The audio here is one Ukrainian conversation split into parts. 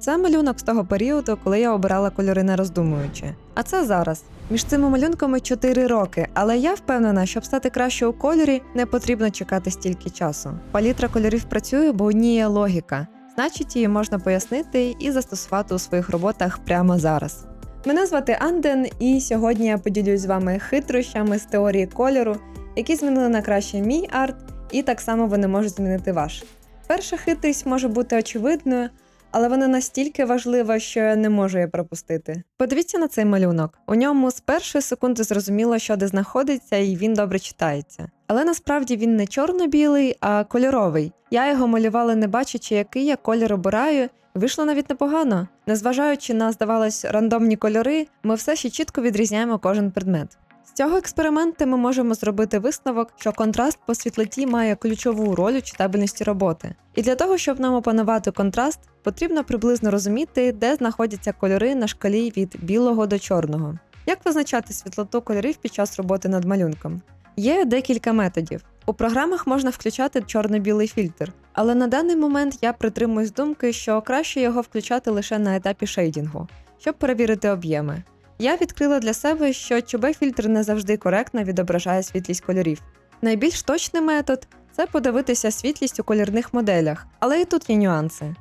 Це малюнок з того періоду, коли я обирала кольори не роздумуючи. А це зараз. Між цими малюнками 4 роки, але я впевнена, щоб стати краще у кольорі, не потрібно чекати стільки часу. Палітра кольорів працює, бо у ній є логіка, значить її можна пояснити і застосувати у своїх роботах прямо зараз. Мене звати Анден, і сьогодні я поділюсь з вами хитрощами з теорії кольору, які змінили на краще мій арт, і так само вони можуть змінити ваш. Перша хитрість може бути очевидною, але вона настільки важлива, що я не можу її пропустити. Подивіться на цей малюнок. У ньому з першої секунди зрозуміло, що де знаходиться, і він добре читається. Але насправді він не чорно-білий, а кольоровий. Я його малювала, не бачачи, який я колір обираю. Вийшло навіть непогано. Незважаючи на, здавалось, рандомні кольори, ми все ще чітко відрізняємо кожен предмет. З цього експерименту ми можемо зробити висновок, що контраст по світлоті має ключову роль у читабельності роботи. І для того, щоб нам опанувати контраст, потрібно приблизно розуміти, де знаходяться кольори на шкалі від білого до чорного. Як визначати світлоту кольорів під час роботи над малюнком? Є декілька методів. У програмах можна включати чорно-білий фільтр, але на даний момент я притримуюсь думки, що краще його включати лише на етапі шейдінгу, щоб перевірити об'єми. Я відкрила для себе, що ЧБ-фільтр не завжди коректно відображає світлість кольорів. Найбільш точний метод це подивитися світлість у кольорних моделях, але і тут є нюанси.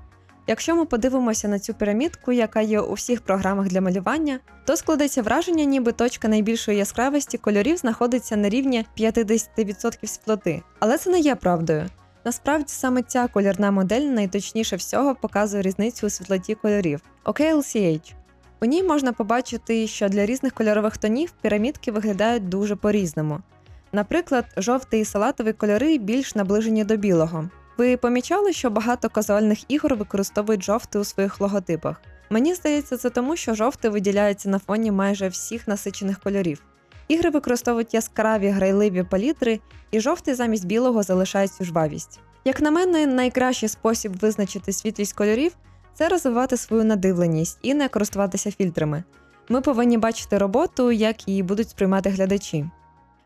Якщо ми подивимося на цю пірамідку, яка є у всіх програмах для малювання, то складеться враження, ніби точка найбільшої яскравості кольорів знаходиться на рівні 50% світлоти. Але це не є правдою. Насправді саме ця кольорна модель найточніше всього показує різницю у світлоті кольорів. OKLCH. У ній можна побачити, що для різних кольорових тонів пірамідки виглядають дуже по-різному. Наприклад, жовтий і салатовий кольори більш наближені до білого. Ви помічали, що багато казуальних ігор використовують жовтий у своїх логотипах? Мені здається, це тому, що жовтий виділяється на фоні майже всіх насичених кольорів. Ігри використовують яскраві грайливі палітри, і жовтий замість білого залишає цю жвавість. Як на мене, найкращий спосіб визначити світлість кольорів це розвивати свою надивленість і не користуватися фільтрами. Ми повинні бачити роботу, як її будуть сприймати глядачі.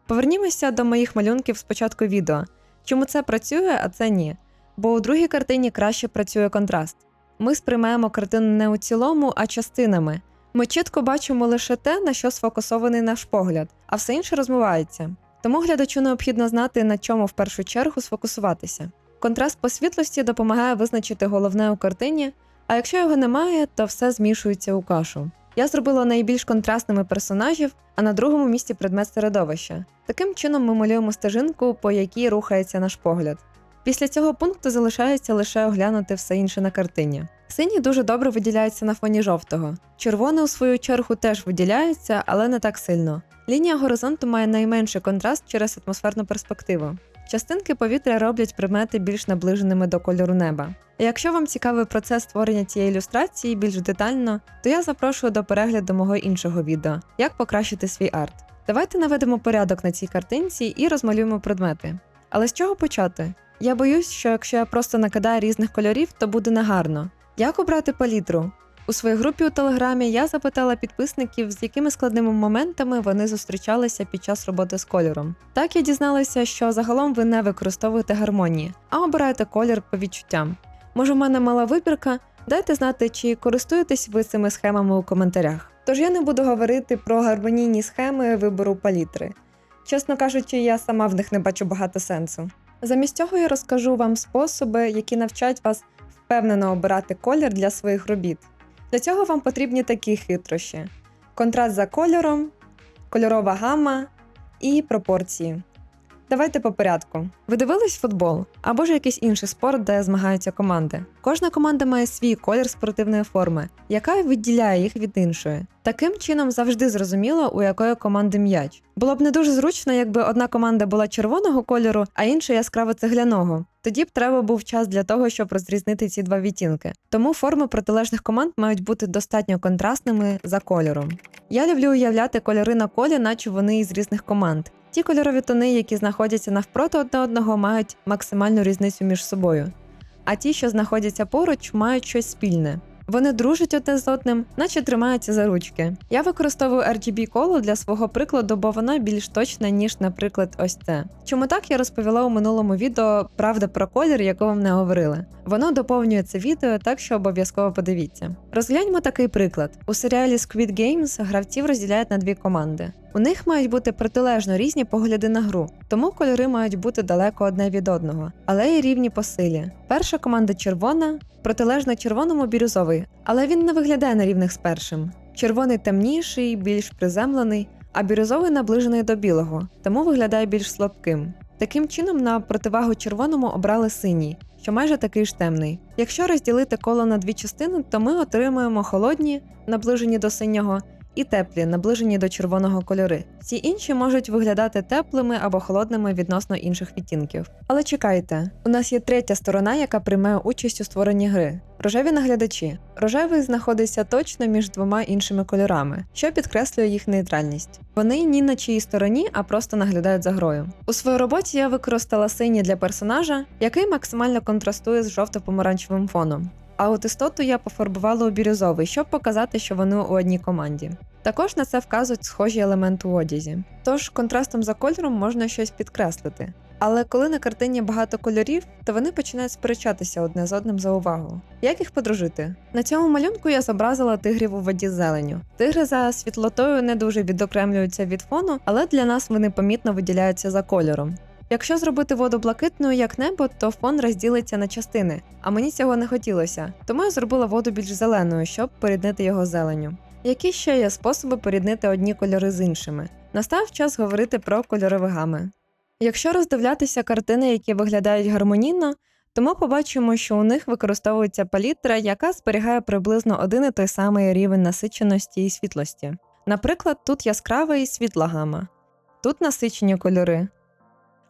Повернімося до моїх малюнків з початку відео. Чому це працює, а це ні? Бо у другій картині краще працює контраст. Ми сприймаємо картину не у цілому, а частинами. Ми чітко бачимо лише те, на що сфокусований наш погляд, а все інше розмивається. Тому глядачу необхідно знати, на чому в першу чергу сфокусуватися. Контраст по світлості допомагає визначити головне у картині, а якщо його немає, то все змішується у кашу. Я зробила найбільш контрастними персонажів, а на другому місці предмет середовища. Таким чином ми малюємо стежинку, по якій рухається наш погляд. Після цього пункту залишається лише оглянути все інше на картині. Синій дуже добре виділяється на фоні жовтого. Червоний, у свою чергу, теж виділяється, але не так сильно. Лінія горизонту має найменший контраст через атмосферну перспективу. Частинки повітря роблять предмети більш наближеними до кольору неба. І якщо вам цікавий процес створення цієї ілюстрації більш детально, то я запрошую до перегляду мого іншого відео як покращити свій арт. Давайте наведемо порядок на цій картинці і розмалюємо предмети. Але з чого почати? Я боюсь, що якщо я просто накидаю різних кольорів, то буде негарно. Як обрати палітру? У своїй групі у Телеграмі я запитала підписників, з якими складними моментами вони зустрічалися під час роботи з кольором. Так я дізналася, що загалом ви не використовуєте гармонії, а обираєте колір по відчуттям. Може, в мене мала вибірка? Дайте знати, чи користуєтесь ви цими схемами у коментарях. Тож я не буду говорити про гармонійні схеми вибору палітри. Чесно кажучи, я сама в них не бачу багато сенсу. Замість цього я розкажу вам способи, які навчать вас впевнено обирати колір для своїх робіт. Для цього вам потрібні такі хитрощі: контраст за кольором, кольорова гама і пропорції. Давайте по порядку. Ви дивились футбол або ж якийсь інший спорт, де змагаються команди. Кожна команда має свій колір спортивної форми, яка виділяє їх від іншої. Таким чином завжди зрозуміло, у якої команди м'яч. Було б не дуже зручно, якби одна команда була червоного кольору, а інша яскраво цегляного. Тоді б треба був час для того, щоб розрізнити ці два відтінки. Тому форми протилежних команд мають бути достатньо контрастними за кольором. Я люблю уявляти кольори на колі, наче вони із різних команд. Ті кольорові тони, які знаходяться навпроти одне одного, мають максимальну різницю між собою. А ті, що знаходяться поруч, мають щось спільне. Вони дружать одне з одним, наче тримаються за ручки. Я використовую RGB коло для свого прикладу, бо воно більш точне, ніж, наприклад, ось це. Чому так я розповіла у минулому відео правда про колір, якого не говорили. Воно доповнює це відео, так що обов'язково подивіться. Розгляньмо такий приклад: у серіалі Squid Games гравців розділяють на дві команди. У них мають бути протилежно різні погляди на гру, тому кольори мають бути далеко одне від одного, але й рівні по силі. Перша команда червона, протилежна червоному бірюзовий, але він не виглядає на рівних з першим. Червоний темніший, більш приземлений, а бірюзовий наближений до білого, тому виглядає більш слабким. Таким чином, на противагу червоному обрали синій, що майже такий ж темний. Якщо розділити коло на дві частини, то ми отримуємо холодні, наближені до синього, і теплі, наближені до червоного кольори. Всі інші можуть виглядати теплими або холодними відносно інших відтінків. Але чекайте, у нас є третя сторона, яка приймає участь у створенні гри. Рожеві наглядачі. Рожевий знаходиться точно між двома іншими кольорами, що підкреслює їх нейтральність. Вони ні на чиїй стороні, а просто наглядають за грою. У своїй роботі я використала синій для персонажа, який максимально контрастує з жовто-помаранчевим фоном. А от істоту я пофарбувала у бірюзовий, щоб показати, що вони у одній команді. Також на це вказують схожі елементи у одязі. Тож контрастом за кольором можна щось підкреслити. Але коли на картині багато кольорів, то вони починають сперечатися одне з одним за увагу. Як їх подружити? На цьому малюнку я зобразила тигрів у воді зеленю. Тигри за світлотою не дуже відокремлюються від фону, але для нас вони помітно виділяються за кольором. Якщо зробити воду блакитною як небо, то фон розділиться на частини, а мені цього не хотілося, тому я зробила воду більш зеленою, щоб поріднити його зеленю. Які ще є способи поріднити одні кольори з іншими? Настав час говорити про кольорові гами. Якщо роздивлятися картини, які виглядають гармонійно, то ми побачимо, що у них використовується палітра, яка зберігає приблизно один і той самий рівень насиченості і світлості. Наприклад, тут яскрава і світла гама, тут насичені кольори.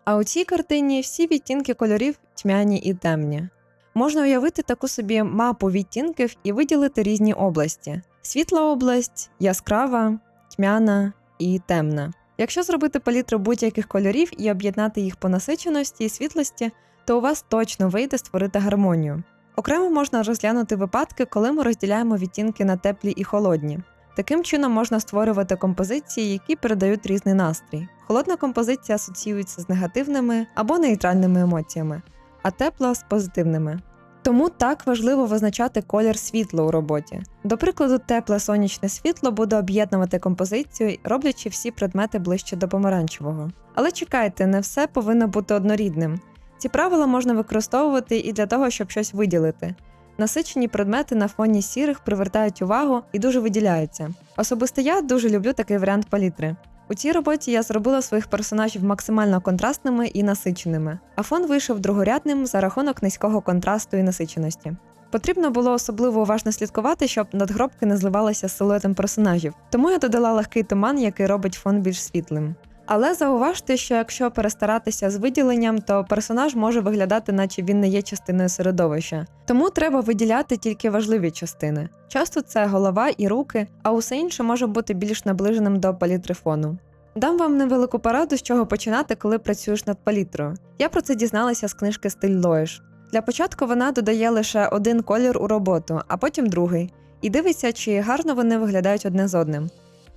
А у цій картині всі відтінки кольорів тьмяні і темні. Можна уявити таку собі мапу відтінків і виділити різні області: світла область, яскрава, тьмяна і темна. Якщо зробити палітру будь-яких кольорів і об'єднати їх по насиченості і світлості, то у вас точно вийде створити гармонію. Окремо можна розглянути випадки, коли ми розділяємо відтінки на теплі і холодні. Таким чином можна створювати композиції, які передають різний настрій. Холодна композиція асоціюється з негативними або нейтральними емоціями, а тепла з позитивними. Тому так важливо визначати колір світла у роботі. До прикладу, тепле сонячне світло буде об'єднувати композицію, роблячи всі предмети ближче до помаранчевого. Але чекайте, не все повинно бути однорідним. Ці правила можна використовувати і для того, щоб щось виділити. Насичені предмети на фоні сірих привертають увагу і дуже виділяються. Особисто я дуже люблю такий варіант палітри. У цій роботі я зробила своїх персонажів максимально контрастними і насиченими, а фон вийшов другорядним за рахунок низького контрасту і насиченості. Потрібно було особливо уважно слідкувати, щоб надгробки не зливалися з силуетом персонажів, тому я додала легкий туман, який робить фон більш світлим. Але зауважте, що якщо перестаратися з виділенням, то персонаж може виглядати, наче він не є частиною середовища. Тому треба виділяти тільки важливі частини. Часто це голова і руки, а усе інше може бути більш наближеним до палітри фону. Дам вам невелику пораду, з чого починати, коли працюєш над палітрою. Я про це дізналася з книжки Стиль Лоїш. Для початку вона додає лише один колір у роботу, а потім другий, і дивиться, чи гарно вони виглядають одне з одним.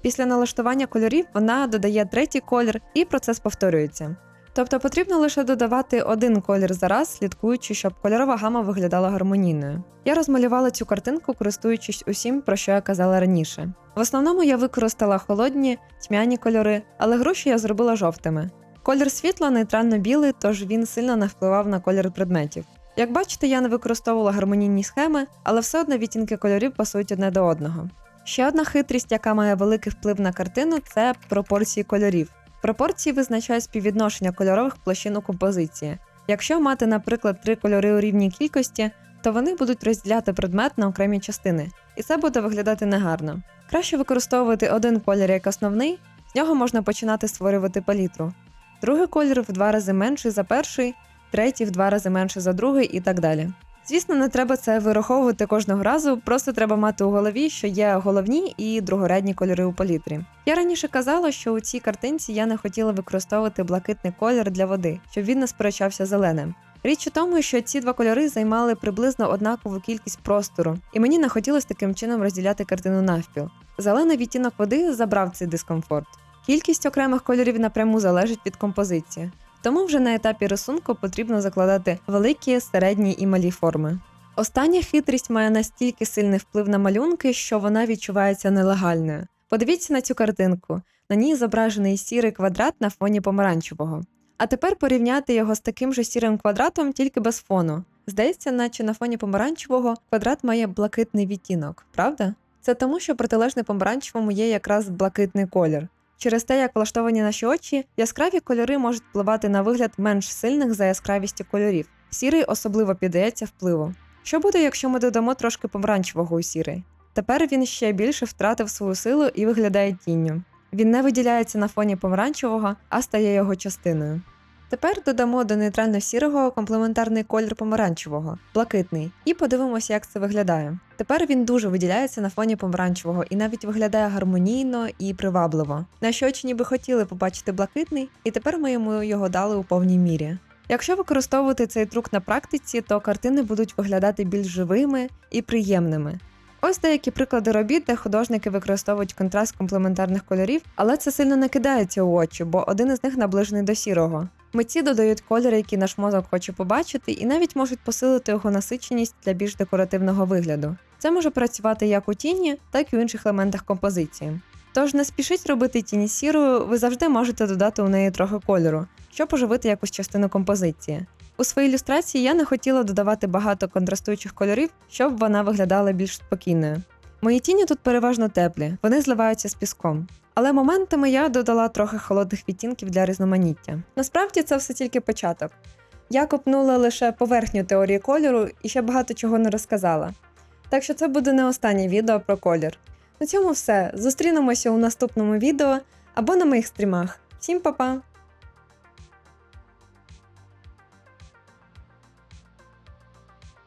Після налаштування кольорів вона додає третій колір, і процес повторюється. Тобто потрібно лише додавати один колір за раз, слідкуючи, щоб кольорова гама виглядала гармонійною. Я розмалювала цю картинку, користуючись усім, про що я казала раніше. В основному я використала холодні, тьмяні кольори, але груші я зробила жовтими. Колір світла нейтрально білий, тож він сильно не впливав на колір предметів. Як бачите, я не використовувала гармонійні схеми, але все одно відтінки кольорів пасують одне до одного. Ще одна хитрість, яка має великий вплив на картину, це пропорції кольорів. Пропорції визначають співвідношення кольорових площин у композиції. Якщо мати, наприклад, три кольори у рівній кількості, то вони будуть розділяти предмет на окремі частини, і це буде виглядати негарно. Краще використовувати один колір як основний, з нього можна починати створювати палітру. Другий колір в два рази менший за перший, третій в два рази менший за другий і так далі. Звісно, не треба це вираховувати кожного разу, просто треба мати у голові, що є головні і другорядні кольори у палітрі. Я раніше казала, що у цій картинці я не хотіла використовувати блакитний колір для води, щоб він не сперечався зеленим. Річ у тому, що ці два кольори займали приблизно однакову кількість простору, і мені не хотілося таким чином розділяти картину навпіл. Зелений відтінок води забрав цей дискомфорт. Кількість окремих кольорів напряму залежить від композиції, тому вже на етапі рисунку потрібно закладати великі, середні і малі форми. Остання хитрість має настільки сильний вплив на малюнки, що вона відчувається нелегальною. Подивіться на цю картинку. На ній зображений сірий квадрат на фоні помаранчевого. А тепер порівняти його з таким же сірим квадратом, тільки без фону. Здається, наче на фоні помаранчевого квадрат має блакитний відтінок, правда? Це тому, що протилежне помаранчевому є якраз блакитний колір. Через те, як влаштовані наші очі, яскраві кольори можуть впливати на вигляд менш сильних за яскравістю кольорів. Сірий особливо піддається впливу. Що буде, якщо ми додамо трошки помаранчевого у сірий? Тепер він ще більше втратив свою силу і виглядає тінню. Він не виділяється на фоні помаранчевого, а стає його частиною. Тепер додамо до нейтрально-сірого комплементарний колір помаранчевого, блакитний, і подивимося, як це виглядає. Тепер він дуже виділяється на фоні помаранчевого і навіть виглядає гармонійно і привабливо. Наші очі ніби хотіли побачити блакитний, і тепер ми йому його дали у повній мірі. Якщо використовувати цей трюк на практиці, то картини будуть виглядати більш живими і приємними. Ось деякі приклади робіт, де художники використовують контраст комплементарних кольорів, але це сильно не кидається у очі, бо один із них наближений до сірого. Митці додають кольори, які наш мозок хоче побачити, і навіть можуть посилити його насиченість для більш декоративного вигляду. Це може працювати як у тіні, так і в інших елементах композиції. Тож не спішіть робити тіні сірою, ви завжди можете додати у неї трохи кольору, щоб оживити якусь частину композиції. У своїй ілюстрації я не хотіла додавати багато контрастуючих кольорів, щоб вона виглядала більш спокійною. Мої тіні тут переважно теплі, вони зливаються з піском. Але моментами я додала трохи холодних відтінків для різноманіття. Насправді це все тільки початок. Я копнула лише поверхню теорії кольору і ще багато чого не розказала. Так що це буде не останнє відео про колір. На цьому все. Зустрінемося у наступному відео або на моїх стрімах. Всім па-па!